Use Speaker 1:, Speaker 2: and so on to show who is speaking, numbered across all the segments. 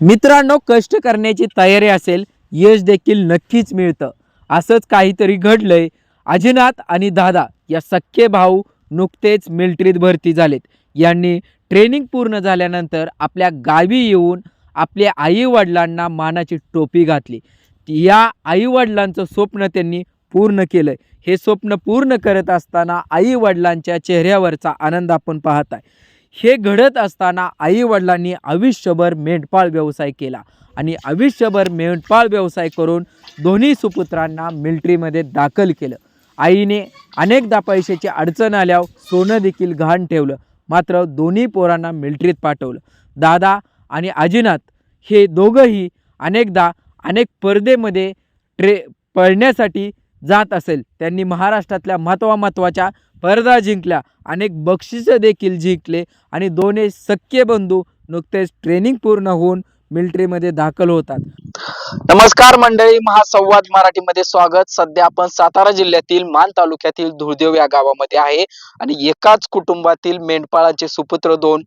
Speaker 1: मित्रांनो कष्ट करण्याची तयारी असेल यश देखील नक्कीच मिळतं. असंच काहीतरी घडलंय. अजिनाथ आणि दादा या सख्खे भाऊ नुकतेच मिलिटरीत भरती झालेत. यांनी ट्रेनिंग पूर्ण झाल्यानंतर आपल्या गावी येऊन आपल्या आईवडिलांना मानाची टोपी घातली. या आईवडिलांचं स्वप्न त्यांनी पूर्ण केलं हे स्वप्न पूर्ण करत असताना आईवडिलांच्या चेहऱ्यावरचा आनंद आपण पाहत आहे हे घडत असताना आईवडिलांनी आयुष्यभर मेंढपाळ व्यवसाय केला आणि आयुष्यभर मेंढपाळ व्यवसाय करून दोन्ही सुपुत्रांना मिल्ट्रीमध्ये दाखल केलं. आईने अनेकदा पैशाची अडचण आल्यावर सोनं देखील घाण ठेवलं. मात्र दोन्ही पोरांना मिल्ट्रीत पाठवलं. दादा आणि अजिनाथ हे दोघंही अनेकदा अनेक स्पर्धेमध्ये ट्रे पळण्यासाठी जात असेल. त्यांनी महाराष्ट्रातल्या महत्वा महत्त्वाच्या स्पर्धा जिंकल्या. अनेक बक्षिसं देखील जिंकले आणि दोन्ही सख्य बंधू नुकतेच ट्रेनिंग पूर्ण होऊन मिलिटरीमध्ये दाखल होतात.
Speaker 2: नमस्कार मंडळी महासंवाद मराठीमध्ये स्वागत. सध्या आपण सातारा जिल्ह्यातील मान तालुक्यातील धुळदेव या गावामध्ये आहे आणि एकाच कुटुंबातील मेंढपाळाचे सुपुत्र दोन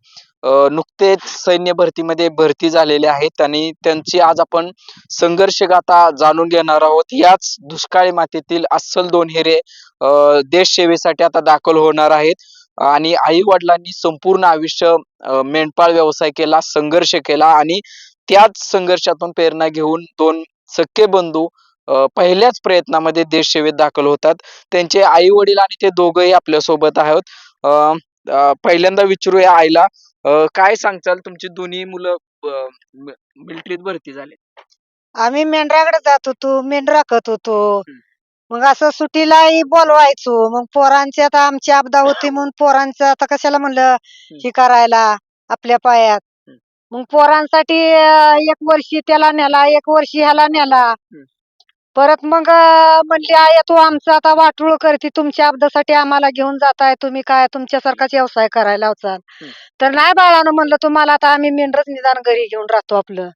Speaker 2: नुकतेच सैन्य भरतीमध्ये भरती झालेले आहेत आणि त्यांची आज आपण संघर्षगाथा जाणून घेणार आहोत. याच दुष्काळी मातीतील अस्सल दोन हिरे देश सेवेसाठी आता दाखल होणार आहेत आणि आई वडिलांनी संपूर्ण आयुष्य मेंढपाळ व्यवसाय केला संघर्ष केला आणि त्याच संघर्षातून प्रेरणा घेऊन दोन सख्खे बंधू पहिल्याच प्रयत्नामध्ये देश सेवेत दाखल होतात. त्यांचे आई वडील आणि ते दोघंही आपल्यासोबत आहोत पहिल्यांदा विचारूया आईला. अ, काय सांगचाल तुमची दोन्ही मुलं मिलिटरीत भरती झाले
Speaker 3: आम्ही मेंढराकडे जात होतो मेंढ राखत होतो. मग असं सुट्टीलाही बोलवायचो. मग पोरांची आता आमची आपदा होती म्हणून पोरांचं आता कशाला म्हणलं हे. करायला आपल्या पायात. मग पोरांसाठी अं, एक वर्षी त्याला नेला एक वर्षी ह्याला नेला. परत मग म्हणली आय तू आमचं आता वाटोळ करते तुमच्या आपदासाठी आम्हाला घेऊन जाताय तुम्ही काय तुमच्यासारखाच व्यवसाय करायला लावचाल
Speaker 2: हम्म.
Speaker 3: तर नाही बाळानं म्हणलं तुम्हाला आता आम्ही मेंढरच निदान घरी घेऊन राहतो आपलं.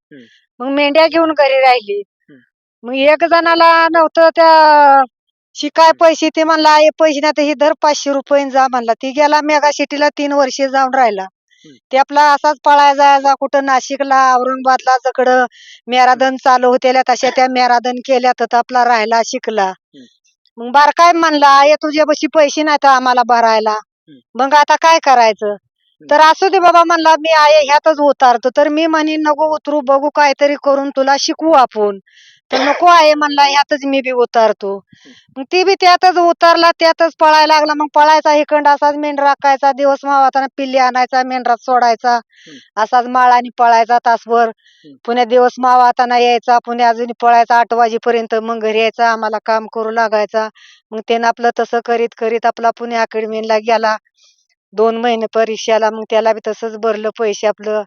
Speaker 3: मग मेंढ्या घेऊन घरी राहिली. मग एक जणाला नव्हतं त्या शिकाय पैसे ते म्हणला "आई, पैसे नाही तर ही धर पाचशे रुपये जा म्हणला ती गेला मेगा सिटीला तीन वर्षे जाऊन राहिला. ते आपला असाच पळाय जायचा कुठं नाशिकला औरंगाबादला जकडं मॅराथन चालू होत्या तशा त्या मॅराथन केल्या तर आपला राहिला शिकला. मग बारकाय म्हणला ये तुझ्यापाशी पैसे नाही तर आम्हाला भरायला. मग आता काय करायचं? तर असू दे बाबा म्हणला मी आहे ह्यातच उतारतो. तर मी म्हणे नको उतरू बघू काहीतरी करून तुला शिकवू आपण. तर नको आहे म्हणला ह्यातच मी बी उतारतो. मग ती बी त्यातच उतरला त्यातच पळायला लागला. मग पळायचा हिकंड असाच मेंढ राखायचा दिवस मावाताना पिल्ली आणायचा मेंढरात सोडायचा. असाच माळानी पळायचा तासभर. पुण्या दिवस मावाताना यायचा पुण्या अजून पळायचा आठ वाजेपर्यंत. मग घरी यायचा आम्हाला काम करू लागायचा. मग त्यानं आपलं तसं करीत करीत आपला पुणे अकॅडमीला गेला. दोन महिने परीक्षेला मग त्याला बी तसंच भरलं पैसे आपलं.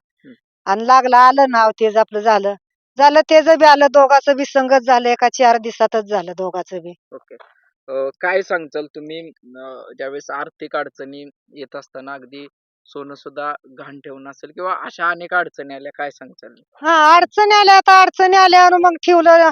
Speaker 3: आणि लागलं आलं नाव तेच आपलं झालं. झालं तेच बी आलं दोघाचं बी संगत झालं एका चार दिवसातच झालं दोघाचं बी.
Speaker 2: ओके. काय सांगचाल तुम्ही? अ, ज्यावेळेस आर्थिक अडचणी येत असताना अगदी सोनं सुद्धा घाण ठेवून असेल किंवा अशा अनेक अडचणी आल्या काय सांगचाल
Speaker 3: हा अडचणी आल्या आता अडचणी आल्यावर मग ठेवलं.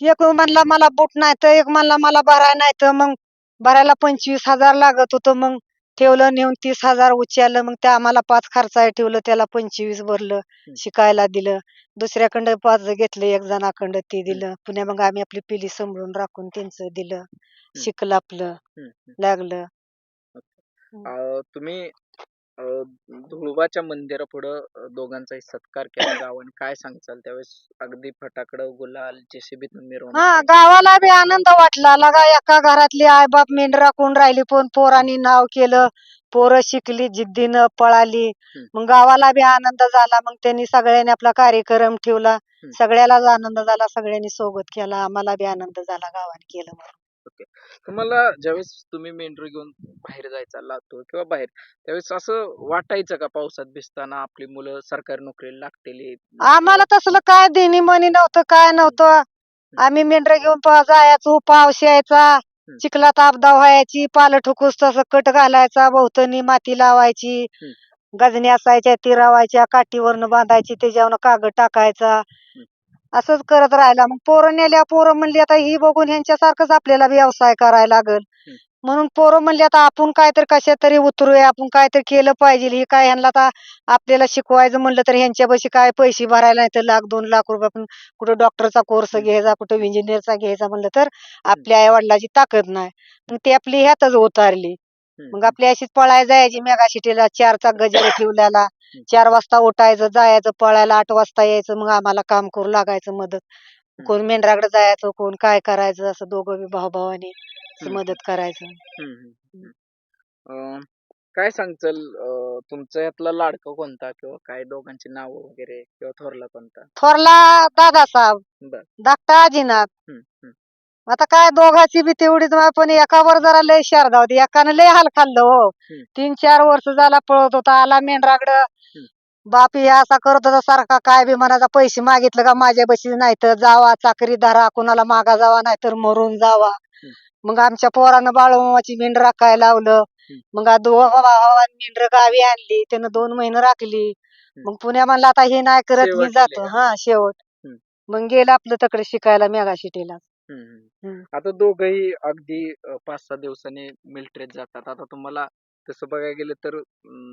Speaker 3: एक म्हणला मला बूट नाही तर एक म्हणला मला भराय नाही तर मग भरायला पंचवीस हजार लागत होतं मग ठेवलं नेऊन तीस हजार उचललं मग त्या आम्हाला पाच खर्चाय ठेवलं त्याला पंचवीस भरलं शिकायला दिलं. दुसऱ्याकडं पाच घेतलं एक जणाकडं ते दिलं. पुण्या मग आम्ही आपली पिली सांभाळून राखून त्यांचं दिलं. शिकलं आपलं. लागलं.
Speaker 2: अ, तुम्ही अ, धुळोबाच्या मंदिरापुढं अ, दोघांचाही सत्कार केला गावाने काय सांगचाल? त्यावेळेस अगदी फटाकडं गुलाल जेसीबीतून मिरवणूक
Speaker 3: हा. गावाला बी आनंद वाटला. लगा एका घरातली आई बाप मेंढ राखून राहिली? पण पोरांनी नाव केलं पोरं शिकली जिद्दीनं पळाली. मग गावाला बी आनंद झाला. मग त्यांनी सगळ्यांनी आपला कार्यक्रम ठेवला. सगळ्यालाच आनंद झाला. सगळ्यांनी सोबत केला. आम्हाला बी आनंद झाला गावाने केलं म्हणून.
Speaker 2: तुम्हाला ज्यावेळेस तुम्ही मेंढरू घेऊन बाहेर जायचा लातो किंवा बाहेर त्यावेळेस असं वाटायचं का पावसात भिजताना आपली मुलं सरकारी नोकरीला लागतेली?
Speaker 3: आम्हाला तसलं काय देणी मनी नव्हतं काय नव्हतं. आम्ही मेंढर घेऊन प- जायचो पाऊस यायचा चिखलात आपदा व्हायची पाल ठुकूस तसं कट घालायचा भोवतणी माती लावायची गजनी असायच्या ती रावायच्या काठीवरनं बांधायची त्याच्यावर कागद टाकायचा. असंच करत राहिला. मग पोरं नेल्या पोरं म्हणली आता ही बघून ह्यांच्यासारखंच आपल्याला व्यवसाय करायला लागल. म्हणून पोरं म्हणले आता आपण काहीतरी कशात तरी उतरूया आपण काहीतरी केलं पाहिजे. हे काय ह्यांना आता आपल्याला शिकवायचं म्हणलं तर ह्यांच्यापाशी काय पैसे भरायला नाही तर लाख दोन लाख रुपये आपण कुठं डॉक्टरचा कोर्स घ्यायचा कुठं इंजिनियरचा घ्यायचा म्हणलं तर आपल्या आई वडिलाची ताकद नाही. मग ती आपली ह्यातच उतारली. मग आपली अशीच पळायला जायची मेगा सिटीला चारचा गजर ठेवल्याला. चार वाजता उठायचं जायचं पळायला आठ वाजता यायचं मग आम्हाला काम करू लागायचं मदत. कोण मेंढराकडे जायचं कोण काय करायचं असं दोघं बी भाऊ भावानी. मदत करायचं.
Speaker 2: अं, काय सांगचाल तुमचा यातला लाडका कोणता किंवा काय दोघांची नाव वगैरे किंवा थोरला कोणता?
Speaker 3: थोरला दादा साहेब
Speaker 2: बर
Speaker 3: धाकटा
Speaker 2: हम्म, हम्म.
Speaker 3: आता काय दोघांची बी तेवढीच पण एकावर जरा लय शारदा होती. एकानं लय हाल खाल्लं हो. तीन चार वर्ष झाला पळत होता आला मेंढराकडं. बाप हे असा करत होता सारखा काय बी मनाचा पैसे मागितलं का माझ्या बशी नाही तर जावा चाकरी धरा कुणाला मागा जावा नाही तर मरून जावा. मग आमच्या पोरानं बाळूमामाची मेंढ राखायला लावलं. मग आ दोघा भावांनी मेंढर गावी आणली त्यानं दोन महिने राखली. मग पुण्या म्हणला आता हे नाही करत मी जातो? हा शेवट. मग गेलं आपलं तकडे शिकायला मेगा.
Speaker 2: हम्म. आता दोघही अगदी पाच सहा दिवसांनी मिलिटरीत जातात. आता तुम्हाला तसं बघायला गेलं तर अं,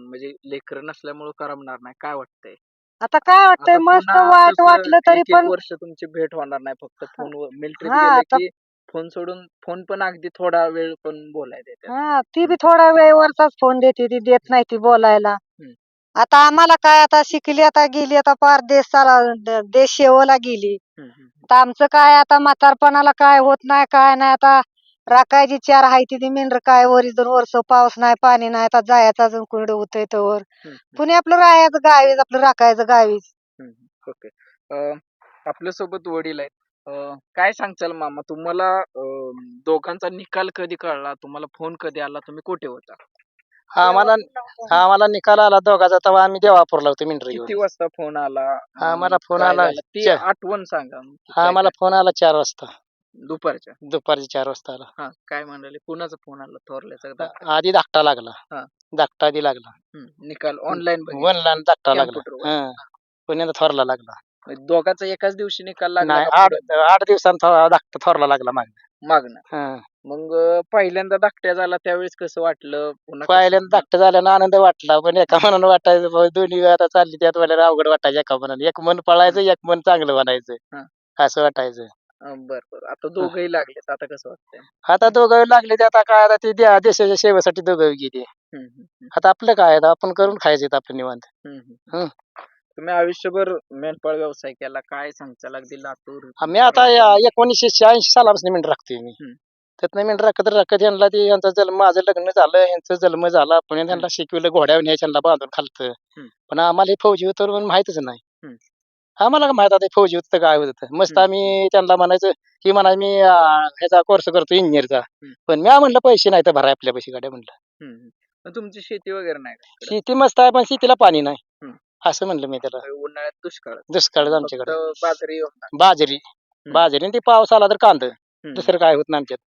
Speaker 2: म्हणजे लेकर नसल्यामुळे करमणार नाही. काय वाटतंय?
Speaker 3: आता काय वाटतंय?
Speaker 2: आता
Speaker 3: मस्त
Speaker 2: पुन्हा
Speaker 3: वाईट
Speaker 2: तसं
Speaker 3: वाटलं तरी
Speaker 2: एक- एक
Speaker 3: पण
Speaker 2: वर्ष तुमची भेट होणार नाही. फक्त फोनवर मिलिटरीत
Speaker 3: हा,
Speaker 2: गेले
Speaker 3: आता-
Speaker 2: की फोन सोडून फोन पण अगदी थोडा वेळ पण बोलायला देतात.
Speaker 3: हा ती बी थोड्या वेळेवरचाच फोन देते ती देत नाही ती बोलायला. आता आम्हाला काय आता शिकली आता गेली आता पार देश चाला द- देश सेवेला गेली. आता आमचं काय आता म्हातारपणाला काय होत नाही काय नाही आता राखायची चार हाय ती मेंढर काय वरीस दोन वर्ष पाऊस नाही पाणी नाही आता जायचं अजून कुठे होतंय तर पुणे आपलं राहायचं गावीच आपलं राखायचं गावीच.
Speaker 2: ओके. अं, आपल्यासोबत वडील आहेत. अं, काय सांगचाल मामा? तुम्हाला अं, दोघांचा निकाल कधी कळला? तुम्हाला फोन कधी आला? तुम्ही कुठे होता?
Speaker 4: हा आम्हाला हा आम्हाला निकाल आला दोघाचा तेव्हा आम्ही देवापूरला होतो मिंडर
Speaker 2: किती
Speaker 4: घेऊन
Speaker 2: वाजता फोन आला?
Speaker 4: हा, मला फोन
Speaker 2: काय
Speaker 4: आला
Speaker 2: झालं? ती
Speaker 4: चा-
Speaker 2: आठवण सांगा.
Speaker 4: हा
Speaker 2: काय
Speaker 4: आम्हाला फोन आला चार वाजता.
Speaker 2: दुपारच्या?
Speaker 4: दुपारचे चार वाजता आला.
Speaker 2: हा काय म्हणाले? कुणाचा फोन आला? थोरल्याचा?
Speaker 4: आधी धाकटा लागला.
Speaker 2: हा.
Speaker 4: धाकटा आधी लागला.
Speaker 2: हम्म, निकाल ऑनलाईन
Speaker 4: आणि धाकटा लागला. हा पुण्याला थोरला लागला.
Speaker 2: दोघांचा एकाच दिवशी निकाल लागला
Speaker 4: नाही
Speaker 2: का
Speaker 4: आठ
Speaker 2: पुढे?
Speaker 4: आठ दिवसांत थो- धाकटा थोरला लागला माग.
Speaker 2: मागणं
Speaker 4: हा.
Speaker 2: मग अं, पहिल्यांदा धाकट्या झाला त्यावेळेस कसं वाटलं? पुन्हा कसं-
Speaker 4: पहिल्यांदा धाकटा झाल्यानं आनंद वाटला पण एका मनानं वाटायचं भाऊ दोन्ही आता चालली त्यात वाटायला अवघड वाटायचं एका मनानं. एक मन पळायचं एक मन चांगलं
Speaker 2: हा.
Speaker 4: बनायचं असं वाटायचं.
Speaker 2: अं, बरं बरं. आता दोघही लागलेत आता कसं वाटतंय?
Speaker 4: आता दोघं लागले ते आता काय आता ते द्या- देशाच्या सेवेसाठी दोघं गेली. आता आपलं काय आता आपण करून खायचं आपण निवांत. हं.
Speaker 2: तुम्ही आयुष्यभर मेंढपाळ व्यवसाय केला काय सांगचाल अगदी लातूर
Speaker 4: आम्ही आता या एकोणीसशे शहाऐंशी सालापासून मिनिट राखतोय मी.
Speaker 2: हम्म.
Speaker 4: त्यातनं मिनिट राखत राखत यांना ते यांचा जन्म माझं लग्न झालं यांचं जन्म झाला पुण्यात त्यांना शिकवलं घोड्यावर न्यायच्या बांधून खालतं. पण आम्हाला हे फौजी होतं म्हणून माहितच नाही. आम्हाला माहीत आता फौजी होतं काय होतं मस्त. आम्ही त्यांना म्हणायचं की म्हणा मी ह्याचा कोर्स करतो इंजिनियरचा पण मी म्हणलं पैसे नाही तर भराय आपल्या पैसे गाड्या म्हणलं.
Speaker 2: तुमची शेती वगैरे नाही?
Speaker 4: शेती मस्त आहे पण शेतीला पाणी नाही. असं म्हणलं मी त्याला.
Speaker 2: उन्हाळ्यात दुष्काळ.
Speaker 4: दुष्काळ आमच्याकडे.
Speaker 2: बाजरी.
Speaker 4: बाजरी. बाजरी ती पाऊस आला तर कांद. दुसरं काय होत नाही आमच्यात.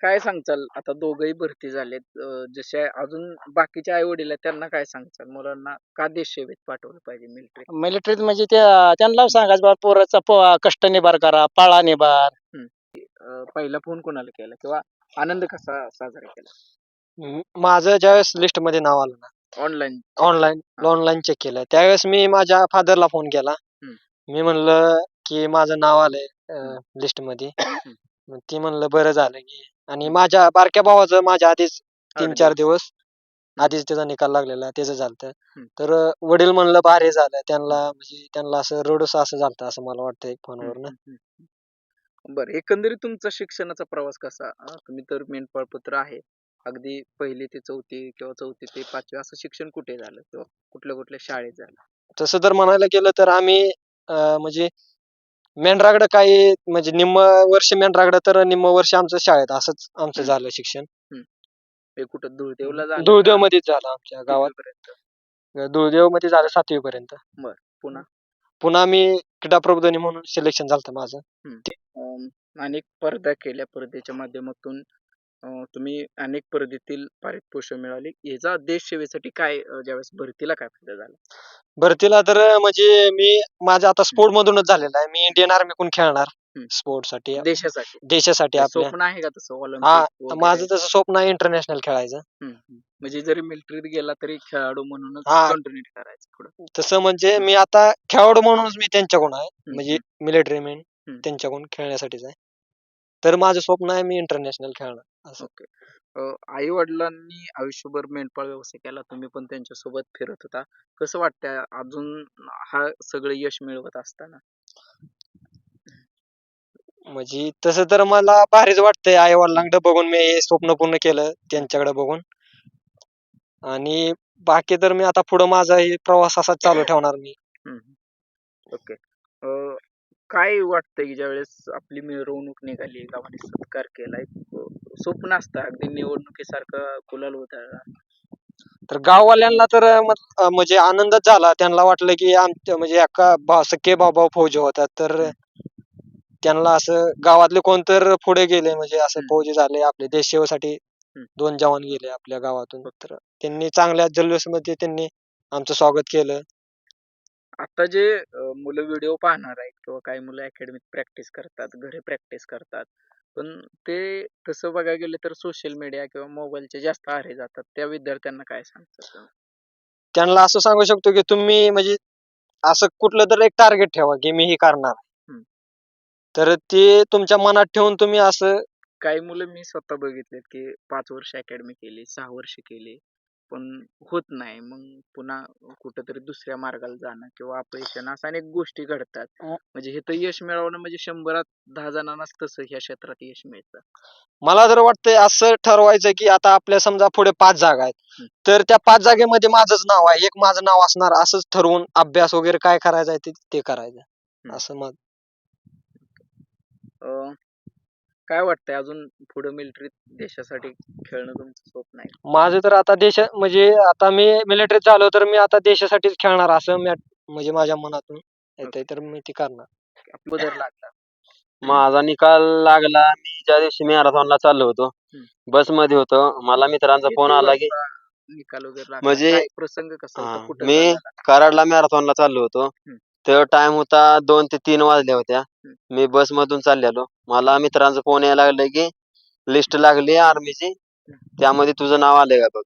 Speaker 2: काय सांगचाल आता दोघही भरती झालेत. अं, जसे अजून बाकीचे आई वडील आहेत त्यांना काय सांगचाल मुलांना का देश सेवेत पाठवलं पाहिजे मिलिटरी
Speaker 4: मिलिटरीत म्हणजे त्या त्यांना सांगायचं बा पोराचा पो- कष्ट निभार करा पाळा निभार.
Speaker 2: पहिला फोन कोणाला केला? किंवा आनंद कसा साजरा केला?
Speaker 5: म- माझं ज्यावेळेस लिस्टमध्ये नाव आलं ना
Speaker 2: ऑनलाईन
Speaker 5: ऑनलाईन. ऑनलाईन चेक केलं. त्यावेळेस मी माझ्या फादरला फोन केला.
Speaker 2: हम्म.
Speaker 5: मी म्हणलं की माझं नाव आलंय लिस्टमध्ये मग ती म्हणलं बरं झालं की आणि माझ्या बारक्या भावाचं माझ्या आधीच तीन चार दिवस आधीच त्याचा निकाल लागलेला त्याचं झालतं.
Speaker 2: हम्म.
Speaker 5: तर अं, वडील म्हणलं भारी झालं त्यांना म्हणजे त्यांना असं रडूस असं झालतं असं मला वाटतंय फोनवर
Speaker 2: बर एकंदरीत तुमचा शिक्षणाचा प्रवास कसा? अं, तुम्ही तर मेंढपाळ पुत्र आहे. अगदी पहिली ते चौथी किंवा चौथी ते पाचवी असं शिक्षण कुठे झालं? किंवा कुठल्या कुठल्या शाळेत झालं?
Speaker 5: तसं जर म्हणायला गेलं तर आम्ही अं, म्हणजे मेंढराकडं काही म्हणजे निम्म वर्ष मेंढराकडं तर निम्म वर्ष आमचं शाळेत असंच आमचं. झालं शिक्षण.
Speaker 2: हे कुठं? झालं
Speaker 5: धुळदेव
Speaker 2: का?
Speaker 5: मध्येच झालं आमच्या गावात
Speaker 2: कितवीपर्यंत?
Speaker 5: धुळदेवमध्ये झालं सातवी पर्यंत
Speaker 2: पुन्हा?
Speaker 5: पुन्हा मी क्रीडा प्रबोधनी म्हणून सिलेक्शन झालं माझं.
Speaker 2: अनेक स्पर्धा केल्या स्पर्धेच्या माध्यमातून. अं, तुम्ही अनेक स्पर्धेतील पारितोषिक मिळाली. याचा देश सेवेसाठी काय अं, ज्यावेळेस भरतीला काय फायदा झाला?
Speaker 5: भरतीला तर म्हणजे मी माझं आता स्पोर्ट मधूनच झालेलं आहे. मी इंडियन आर्मी कोण खेळणार
Speaker 2: हम्म.
Speaker 5: स्पोर्टसाठी
Speaker 2: देशासाठी.
Speaker 5: देशासाठी
Speaker 2: ते
Speaker 5: आपल्या.
Speaker 2: स्वप्न आहे का तसं?
Speaker 5: हा
Speaker 2: ऑलिम्पिक वगैरे?
Speaker 5: माझं तसं स्वप्न आहे इंटरनॅशनल खेळायचं.
Speaker 2: म्हणजे जरी मिलिटरीत गेला तरी खेळाडू म्हणूनच
Speaker 5: हा.
Speaker 2: कंटिन्यू करायचं पुढे.
Speaker 5: तसं म्हणजे मी आता खेळाडू म्हणूनच मी त्यांच्याकडून आहे. म्हणजे
Speaker 2: हम्म.
Speaker 5: Military man. त्यांच्याकडून खेळण्यासाठीच आहे. तर माझं स्वप्न आहे मी इंटरनॅशनल खेळणार असं.
Speaker 2: ओके आई वडिलांनी आयुष्यभर मेंढपाळ व्यवसाय केला तुम्ही पण त्यांच्यासोबत फिरत होता. कसं वाटतंय अजून हा सगळं यश मिळवत असताना?
Speaker 5: म्हणजे तसं तर मला भारीच वाटतंय आई वडिलांकडे बघून मी हे स्वप्न पूर्ण केलं त्यांच्याकडे बघून. आणि बाकी तर मी आता पुढं माझा हे प्रवास असा चालू ठेवणार मी.
Speaker 2: ओके. काय वाटतंय की ज्यावेळेस आपली मिरवणूक निघाली गावाने सत्कार केलाय स्वप्न असतं अगदी निवडणुकीसारखं गुलाल होता
Speaker 5: तर गाववाल्यांना तर मत- अं म्हणजे आनंदच झाला. त्यांना वाटलं की आमच्या म्हणजे एका भाव सख्खे भाऊ फौजी होतात. तर त्यांना असं गावातले कोण तर पुढे गेले म्हणजे असं
Speaker 2: हम्म.
Speaker 5: फौजी झाले आपले. देश सेवेसाठी दोन जवान गेले आपल्या गावातून. तर त्यांनी चांगल्या जल्लोषमध्ये त्यांनी आमचं स्वागत केलं.
Speaker 2: आता जे अं, मुलं व्हिडिओ पाहणार आहेत किंवा काही मुलं अकॅडमीत प्रॅक्टिस करतात घरी प्रॅक्टिस करतात पण ते तसं बघायला गेलं तर सोशल मीडिया किंवा मोबाईलचे जास्त आहारी जातात त्या विद्यार्थ्यांना काय सांगतात तुम्ही?
Speaker 5: त्यांना असं सांगू शकतो की तुम्ही म्हणजे असं कुठलं तर एक टार्गेट ठेवा की मी हे करणार. तर ते तुमच्या मनात ठेवून तुम्ही असं
Speaker 2: काही मुलं मी स्वतः बघितलेत की पाच वर्ष अकॅडमी केली सहा वर्ष केली पण होत नाही. मग पुन्हा कुठंतरी दुसऱ्या मार्गाला जाणं किंवा अपयश येणं असं अनेक गोष्टी घडतात.
Speaker 5: अं.
Speaker 2: म्हणजे हे तर यश मिळवणं म्हणजे शंभरात दहा जणांनाच तसं ह्या क्षेत्रात यश मिळतं.
Speaker 5: मला तर वाटतंय असं ठरवायचं की आता आपल्या समजा पुढे पाच जागा आहेत.
Speaker 2: हम्म.
Speaker 5: तर त्या पाच जागेमध्ये माझंच नाव आहे. एक माझं नाव असणार असंच ठरवून अभ्यास वगैरे काय करायचं आहे ते ते करायचं. असं मग
Speaker 2: अं, काय वाटतंय अजून पुढे मिलिटरीत देशासाठी खेळणं तुमचं स्वप्न आहे?
Speaker 5: माझं तर आता देश म्हणजे आता मी मिलिटरीत झालो तर मी आता देशासाठीच खेळणार असं मी म्हणजे माझ्या मनातून येतंय तर मी ते करणार.
Speaker 2: आपला बदल लागला.
Speaker 6: माझा निकाल लागला मी ज्या दिवशी मॅरेथॉनला चाललो होतो
Speaker 2: हम्म.
Speaker 6: बसमध्ये होतो मला मित्रांचा फोन आला की
Speaker 2: निकाल वगैरे लागला?
Speaker 6: म्हणजे-
Speaker 2: काय प्रसंग कसा होता?
Speaker 6: हा,
Speaker 2: कुठं
Speaker 6: मी? कराडला मॅरेथॉनला चाललो होतो. तर टाइम होता दोन ते तीन वाजल्या होत्या. मी बस मधून चाललेलो. मला मित्रांचा फोन यायला लागला की लिस्ट लागली आर्मीची त्यामध्ये तुझं नाव आलंय का बघ?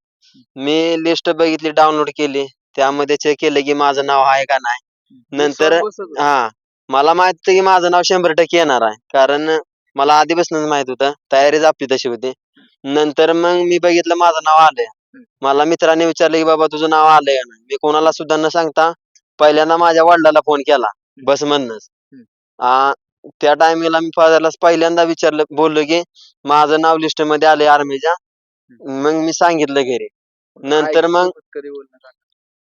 Speaker 6: मी लिस्ट बघितली डाउनलोड केली. त्यामध्ये चेक केलं की माझं नाव आहे का नाही. नंतर. हा मला माहीत होतं की माझं नाव शंभर टक्के येणार आहे. कारण मला आधीपासूनच माहीत होतं तयारीच आपली तशी होती. नंतर मग मी बघितलं माझं नाव आलंय. मला मित्राने विचारलं की बाबा तुझं नाव आलंय का नाही? मी कोणाला सुद्धा न सांगता पहिल्यांदा माझ्या वडिलाला फोन केला बस आ, त्या टायमिंगला मी फादरला पहिल्यांदा विचारलं बोललो की माझं नाव लिस्टमध्ये आलंय आर्मीच्या. मग मी सांगितलं घरी. नंतर मग-
Speaker 2: कधी?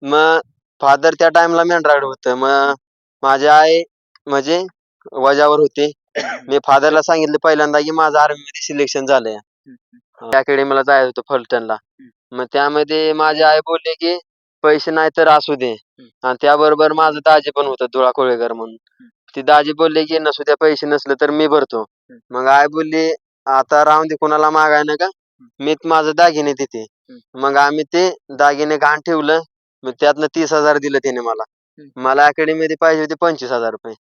Speaker 6: मग फादर त्या टाइमला मेंढराकडे होतं. मग माझी आई म्हणजे वजावर होती. मी फादरला सांगितलं पहिल्यांदा की माझं आर्मी मध्ये सिलेक्शन झालंय अकॅडमीला जायचं होतं फलटणला. मग त्यामध्ये माझी आई बोलली की पैसे नाही तर असू दे. आणि त्याबरोबर माझं दाजी पण होतं धुळा कोळेकर म्हणून. ती दाजी बोलली की नसू द्या पैसे नसले तर मी भरतो. मग आई बोलली आता राहून दे कोणाला मागाय नका. मीच माझं दागिने देते. मग आम्ही ते दागिने घाण ठेवलं. मग त्यातनं तीस हजार दिलं त्याने मला. मला अकॅडमी मध्ये पाहिजे होते पंचवीस हजार रुपये.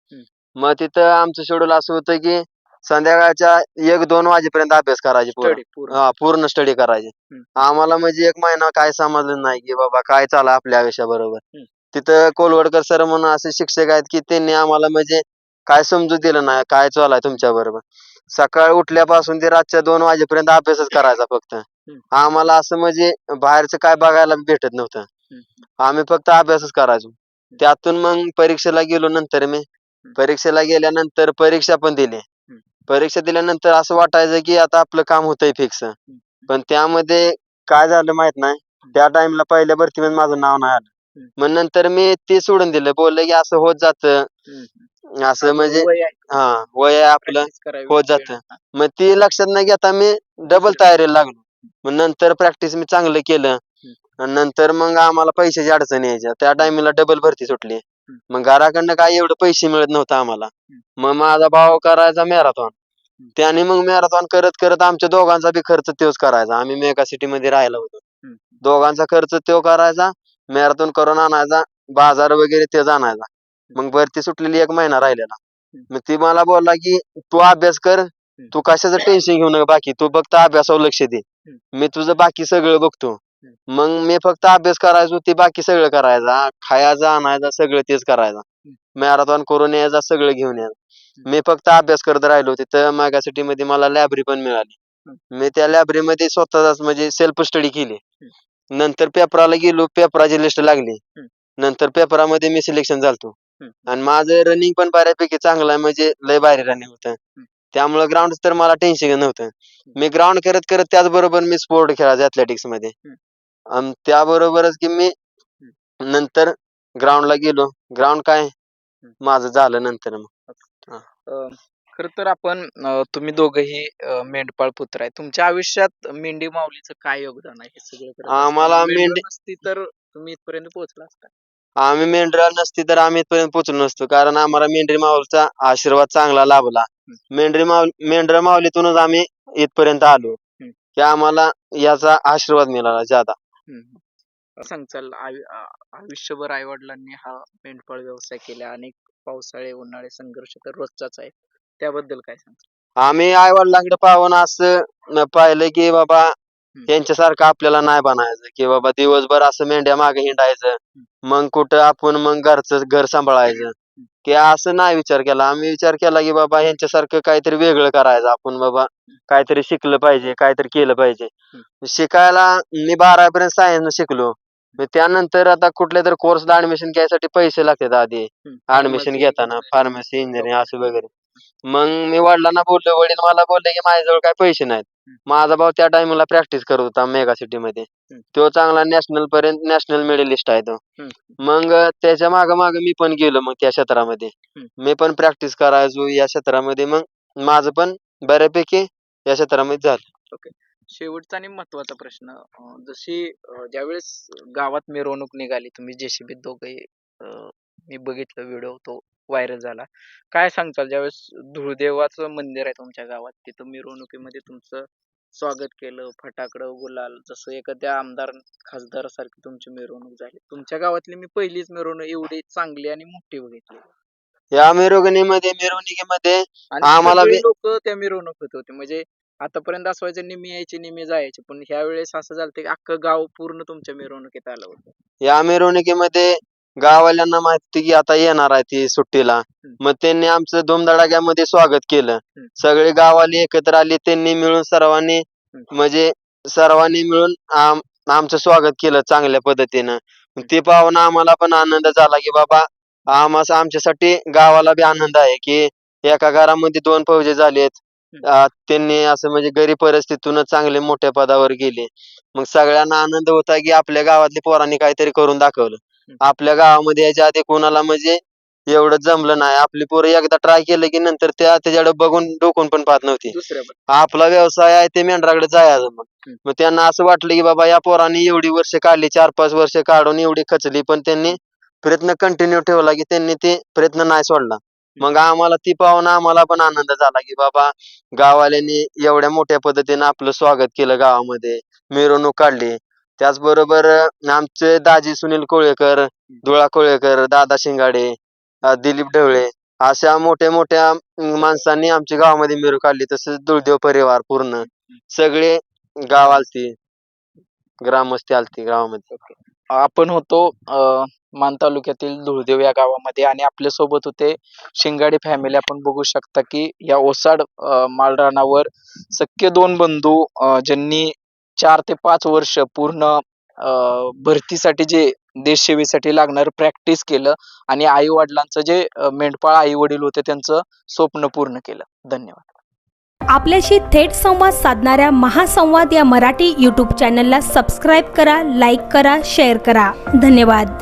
Speaker 6: मग तिथं आमचं शेड्यूल असं होतं की संध्याकाळच्या एक दोन वाजेपर्यंत अभ्यास करायचे पूर्ण.
Speaker 2: Study पूर्ण.
Speaker 6: हा पूर्ण स्टडी करायचे.
Speaker 2: हम्म.
Speaker 6: आम्हाला म्हणजे एक महिना काय समजलं नाही की बाबा काय चालू आहे आपल्या आयुष्याबरोबर.
Speaker 2: हम्म.
Speaker 6: तिथं कोलवडकर सर म्हणून असे शिक्षक आहेत की त्यांनी आम्हाला म्हणजे काय समजू दिलं नाही काय चालू आहे तुमच्या बरोबर. सकाळी उठल्यापासून ते रातच्या दोन वाजेपर्यंत अभ्यासच करायचा फक्त. आम्हाला असं म्हणजे बाहेरचं काय बघायला भेटत नव्हतं. आम्ही फक्त अभ्यासच करायचो. त्यातून मग परीक्षेला गेलो नंतर मी. परीक्षेला गेल्यानंतर परीक्षा पण दिली. परीक्षा दिल्यानंतर असं वाटायचं की आता आपलं काम होतंय फिक्स पण त्यामध्ये काय झालं माहीत नाही. त्या टाइमला पहिल्या भरतीमध्ये माझं नाव नाही आलं. मग नंतर मी ते सोडून दिलं. बोललं की असं होत जात. असं म्हणजे हा वय आपलं होत जातं.
Speaker 2: नाही.
Speaker 6: मग ती लक्षात न घेता मी डबल तयारीला लागलो. मग नंतर प्रॅक्टिस मी चांगलं केलं. आणि नंतर मग आम्हाला पैशाची अडचण यायच्या. त्या टाइमला डबल भरती सुटली. मग घराकडनं काय एवढं पैसे मिळत नव्हतं आम्हाला. मग माझा भाव करायचा मॅरेथॉन त्याने मग मॅरेथॉन करत करत आमच्या दोघांचा बी खर्च तोच करायचा. आम्ही मेगा सिटी मध्ये राहिलो होतो. दोघांचा खर्च तो करायचा मॅरेथॉन करून आणायचा बाजार वगैरे ते आणायचा. मग भरती सुटलेली एक महिना राहिलेला. मग ती मला बोलला की तू अभ्यास कर तू कशाचं टेन्शन घेऊ नका बाकी. तू फक्त अभ्यासावर लक्ष दे. मी तुझं बाकी सगळं बघतो. मग मी फक्त अभ्यास करायचो ते बाकी सगळं करायचा. खायचा आणायचा सगळं तेच करायचा. मॅरेथॉन करून यायचा सगळं घेऊन यायचा. मी फक्त अभ्यास करत राहिलो. तिथं मागासिटी मध्ये मला लायब्ररी पण मिळाली. मी त्या लायब्ररी मध्ये स्वतःच म्हणजे सेल्फ स्टडी केली. नंतर पेपराला गेलो पेपराची लिस्ट लागली. नंतर पेपरामध्ये मी सिलेक्शन झालतो. आणि माझं रनिंग पण बऱ्यापैकी चांगलं आहे म्हणजे लय भारी रनिंग होतं. त्यामुळे ग्राउंड तर मला टेन्शन नव्हतं. मी ग्राउंड करत करत त्याचबरोबर मी स्पोर्ट खेळायचो अथलेटिक्समध्ये. आणि त्याबरोबरच की मी नंतर ग्राउंडला गेलो. ग्राउंड काय? माझं झालं नंतर मग.
Speaker 2: खर तर आपण अं, तुम्ही दोघही अं, मेंढपाळ पुत्र आहे. तुमच्या आयुष्यात मेंढी माऊलीचं काय योगदान आहे हे सगळं करत
Speaker 6: आम्हाला
Speaker 2: असताना?
Speaker 6: मेंढी-
Speaker 2: नसती तर तुम्ही इथपर्यंत पोहोचला असता.
Speaker 6: आम्ही मेंढरा नसती तर आम्ही इथपर्यंत पोहोचलो नसतो. कारण आम्हाला मेंढरी माऊलीचा आशीर्वाद चांगला लाभला. मेंढरी माऊल मेंढरा माऊलीतूनच आम्ही इथपर्यंत आलो. की आम्हाला याचा आशीर्वाद मिळाला ज्यादा.
Speaker 2: सांगचाल आयु- आ- आयुष्यभर आई वडिलांनी हा मेंढपाळ व्यवसाय केला. अनेक पावसाळे उन्हाळे संघर्ष तर रोजचाच आहे. त्याबद्दल काय सांग?
Speaker 6: आम्ही आई वडिलांकडे पाहून असं न पाहिलं की बाबा यांच्यासारखं आपल्याला नाही बनायचं. की बाबा दिवसभर असं मेंढ्या मागे हिंडायचं. मग कुठं आपण मग घरचं घर सांभाळायचं. की असं नाही विचार केला. आम्ही विचार केला की बाबा यांच्यासारखं काहीतरी वेगळं करायचं. आपण बाबा काहीतरी शिकलं पाहिजे काहीतरी केलं पाहिजे. शिकायला मी बारावीपर्यंत सायन्स शिकलो. मग त्यानंतर आता कुठल्या तरी कोर्सला ऍडमिशन घ्यायसाठी पैसे लागतात आधी. ऍडमिशन घेताना फार्मसी इंजिनिअरिंग असं वगैरे. मग मी वडिलांना बोललो वडील मला बोलले की माझ्याजवळ काही पैसे नाहीत. माझा भाऊ त्या टाइमला प्रॅक्टिस करत होता मेगा सिटी मध्ये. तो चांगला नॅशनल पर्यंत नॅशनल मेडलिस्ट आहे तो. मग त्याच्या माग माग मी पण गेलो मग त्या क्षेत्रामध्ये. मी पण प्रॅक्टिस करायचो या क्षेत्रामध्ये. मग माझं पण बऱ्यापैकी या क्षेत्रामध्ये झालं.
Speaker 2: शेवटचा आणि महत्त्वाचा प्रश्न अं, जशी अं, ज्यावेळेस गावात मिरवणूक निघाली तुम्ही जेसीबी दोघे मी बघितलं व्हिडिओ तो व्हायरल झाला. काय सांगताल? ज्यावेळेस धुळदेवाचं मंदिर आहे तुमच्या गावात तिथं मिरवणुकीमध्ये तुमचं स्वागत केलं फटाकडं गुलाल जसं एखाद्या आमदार खासदार सारखी तुमची मिरवणूक झाली. तुमच्या गावातली मी पहिलीच मिरवणूक एवढी चांगली आणि मोठी बघितली.
Speaker 6: या मिरवणुकीमध्ये मिरवणुकीमध्ये आम्हाला बी-
Speaker 2: लोक त्या मिरवणुकीत होते. म्हणजे आतापर्यंत असं व्हायचं निम्मी यायचे निम्मी जायचे. पण ह्या वेळेस असं झालं की अख्खं गाव पूर्ण तुमच्या मिरवणुकीत आलं होतं.
Speaker 6: या मिरवणुकीमध्ये गाववाल्यांना माहिती की आता येणार आहे ती सुट्टीला. मग त्यांनी आमचं धुमधडाक्यामध्ये स्वागत केलं. सगळे गाववाले एकत्र आले त्यांनी मिळून सर्वांनी म्हणजे सर्वांनी मिळून आम- आमचं स्वागत केलं चांगल्या पद्धतीनं. ते पाहून आम्हाला पण आनंद झाला की बाबा आम्हाला आमच्यासाठी गावाला बी आनंद आहे की एका घरामध्ये दोन फौजे झालेत. त्यांनी असं म्हणजे गरीब परिस्थितीतूनच चांगले मोठ्या पदावर गेले. मग सगळ्यांना आनंद होता की आपल्या गावातल्या पोरांनी काहीतरी करून दाखवलं. आपल्या गावामध्ये याच्या आधी कोणाला म्हणजे एवढं जमलं नाही. आपली पोरं एकदा ट्राय केलं की नंतर त्या त्याच्याकडे बघून डोकून पण पाहत नव्हती.
Speaker 2: दुसऱ्या
Speaker 6: आपला व्यवसाय आहे ते मेंढराकडे जायचं मग. मग त्यांना असं वाटलं की बाबा या पोरांनी एवढी वर्ष काढली चार पाच वर्ष काढून एवढी खचली पण त्यांनी प्रयत्न कंटिन्यू ठेवला की त्यांनी ते प्रयत्न नाही सोडला. मग आम्हाला ती पाहून आम्हाला पण आनंद झाला की बाबा गाववाल्यांनी एवढ्या मोठ्या पद्धतीने आपलं स्वागत केलं गावामध्ये. मिरवणूक काढली. त्याचबरोबर आमचे दाजी सुनील कोळेकर दुळा कोळेकर दादा शिंगाडे दिलीप ढवळे अशा मोठ्या मोठ्या माणसांनी आमच्या गावामध्ये मिरवणूक काढली. तसेच दुर्देव परिवार पूर्ण. सगळे गाव आलती. ग्रामस्थी आलती गावामध्ये.
Speaker 2: आपण होतो मान तालुक्यातील धुळदेव या गावामध्ये. आणि आपल्यासोबत होते शिंगाडी फॅमिली आपण बघू शकता की या ओसाड अं, माळरानावर सख्खे दोन बंधू ज्यांनी चार ते पाच वर्ष पूर्ण भरतीसाठी जे देश सेवेसाठी लागणार प्रॅक्टिस केलं आणि आई वडिलांचं जे मेंढपाळ आई वडील होते त्यांचं स्वप्न पूर्ण केलं. धन्यवाद.
Speaker 7: आपल्याशी थेट संवाद साधणाऱ्या महासंवाद या मराठी यूट्यूब चॅनलला सबस्क्राईब करा लाईक करा शेअर करा. धन्यवाद.